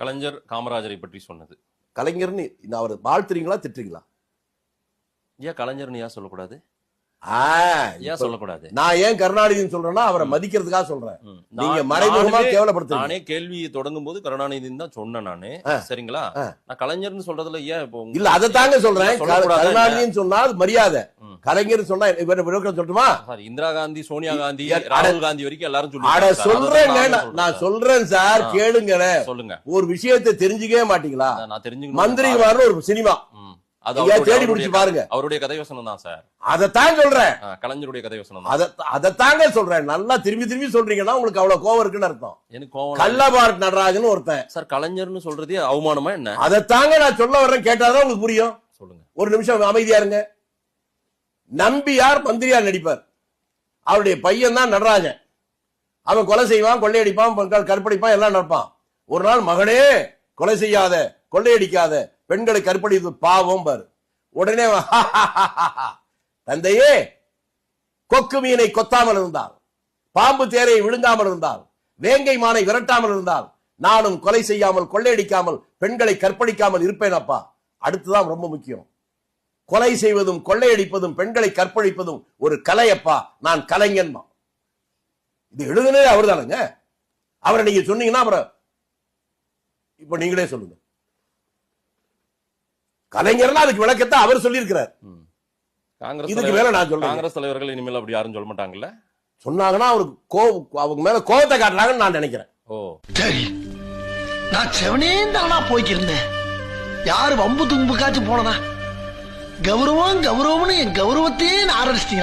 கலைஞர் காமராஜரை பற்றி சொன்னது. கலைஞர்னு அவர் வாழ்த்துறீங்களா திட்டுறீங்களா? ஏன் கலைஞர்னு ஏன் சொல்லக்கூடாது? ஏன் சொல்லக்கூடாது? நான் ஏன் கருணாநிதினு சொல்றேன்னா அவரை மதிக்கிறதுக்காக சொல்றேன். நீங்க மறைமுகமா கேவலப்படுத்துறீங்க. நானே கேள்வியை தொடங்கும் போது கருணாநிதினு தான் சொன்னேன் நானு. சரிங்களா. நான் கலைஞர்னு சொல்றதுல ஏன் இப்போ இல்ல அதைத்தாங்க சொல்றேன். சொல்லக்கூடாதா கருணாநிதினு சொன்னா அது மரியாதை. கலைஞர் சொன்னா இவர் விரோக்கம் சொல்லட்டுமா? சார் இந்திரா காந்தி சோனியா காந்தி ராகுல் காந்தி வரைக்கும் எல்லாரும் சார். சொல்றேங்க நான் சொல்றேன் சார். ஆ. கேளுங்களேன் சொல்லுங்க. ஒரு விஷயத்தை தெரிஞ்சுக்கவே மாட்டீங்களா? நான் தெரிஞ்சுக்கணும் மந்திரிமார்னு ஒரு சினிமா. தேடி பிடிச்சு பாருங்க. அவருடைய கதை வசனம் தான் சார். அதைத்தான் சொல்றேன். கலைஞருடைய கதை வசனம் தான். அத அதைத்தாங்க சொல்றேன். நல்லா திரும்பி திரும்பி சொல்றீங்கன்னா உங்களுக்கு அவ்வளவு கோவம் இருக்குன்னு அர்த்தம். எனக்கு கோவம். கள்ளபாரத் நடராஜன் ஒருத்தன். சார் கலைஞர்னு சொல்றதே அவமானமா என்ன? அதைத்தாங்க நான் சொல்ல வர்றேன். கேட்டாதான் உங்களுக்கு புரியும். சொல்லுங்க. ஒரு நிமிஷம் அமைதியா இருங்க. நம்பியார் மந்திரியார் நடிப்பார்? அவருடைய பையன் தான் நடராஜன். அவன் கொலை செய்வான் கொள்ளையடிப்பான் கற்பழிப்பான் எல்லாம் நடப்பான். ஒரு நாள் மகனே கொலை செய்யாத கொள்ளையடிக்காத பெண்களை கற்பழித்து பாவம் பாரு. உடனே தந்தையே கொக்கு மீனை கொத்தாமல் இருந்தால் பாம்பு தேரை விழுங்காமல் இருந்தால் வேங்கை மானை விரட்டாமல் இருந்தால் நானும் கொலை செய்யாமல் கொள்ளையடிக்காமல் பெண்களை கற்பழிக்காமல் இருப்பேன் அப்பா அடுத்துதான் ரொம்ப முக்கியம். கொலை செய்வதும் கொள்ளையடிப்பதும் பெண்களை கற்பழிப்பதும் ஒரு கலையப்பா. நான் கலைஞன் இது எழுதுனதே அவர் தானுங்க அவரை நீங்க சொன்னீங்கன்னா அப்புறம் இப்ப நீங்களே சொல்லுங்க. கலைஞர்னா அதுக்கு விளக்கத்தை அவர் சொல்லியிருக்கிறார். காங்கிரஸ் இதுக்கு மேல நான் சொல்றேன் காங்கிரஸ் தலைவர்கள் இனிமேல் அப்படி யாரும் சொல்ல மாட்டாங்கல்ல? சொன்னாங்கன்னா அவருக்கு கோ அவங்க மேல கோபத்தை காட்டுறாங்கன்னு நான் நினைக்கிறேன். ஓ. சரி நான் செவனேந்தானா போய்க்கிருந்தேன். யாரு வம்பு தும்புக்காச்சும் போனதா? கௌரவம் கௌரவம்னு என் கௌரவத்தையே நான் ஆரம்பிச்சிட்டீங்க